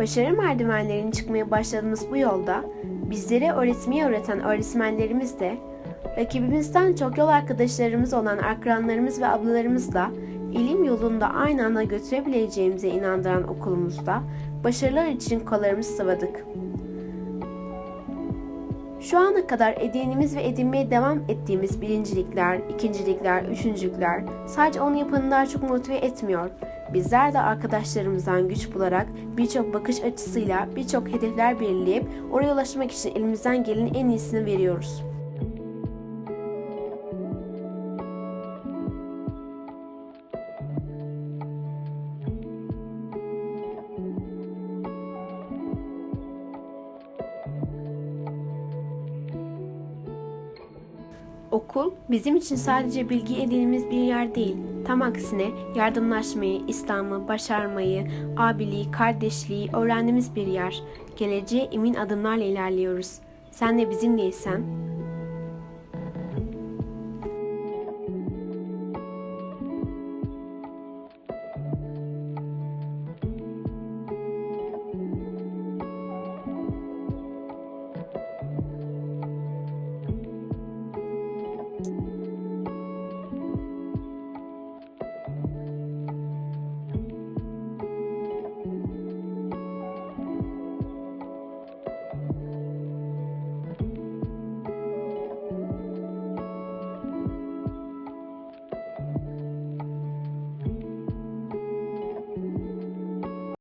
Başarı merdivenlerini çıkmaya başladığımız bu yolda bizlere öğretmeyi öğreten öğretmenlerimiz de rakibimizden çok yol arkadaşlarımız olan akranlarımız ve ablalarımızla ilim yolunda aynı anda götürebileceğimize inandıran okulumuzda başarılar için kollarımızı sıvadık. Şu ana kadar edindiğimiz ve edinmeye devam ettiğimiz birincilikler, ikincilikler, üçüncülükler sadece onu yapanı daha çok motive etmiyor. Bizler de arkadaşlarımızdan güç bularak birçok bakış açısıyla birçok hedefler belirleyip oraya ulaşmak için elimizden gelenin en iyisini veriyoruz. Okul bizim için sadece bilgi edindiğimiz bir yer değil. Tam aksine yardımlaşmayı, İslam'ı, başarmayı, abiliği, kardeşliği öğrendiğimiz bir yer. Geleceğe emin adımlarla ilerliyoruz. Sen de bizimleysen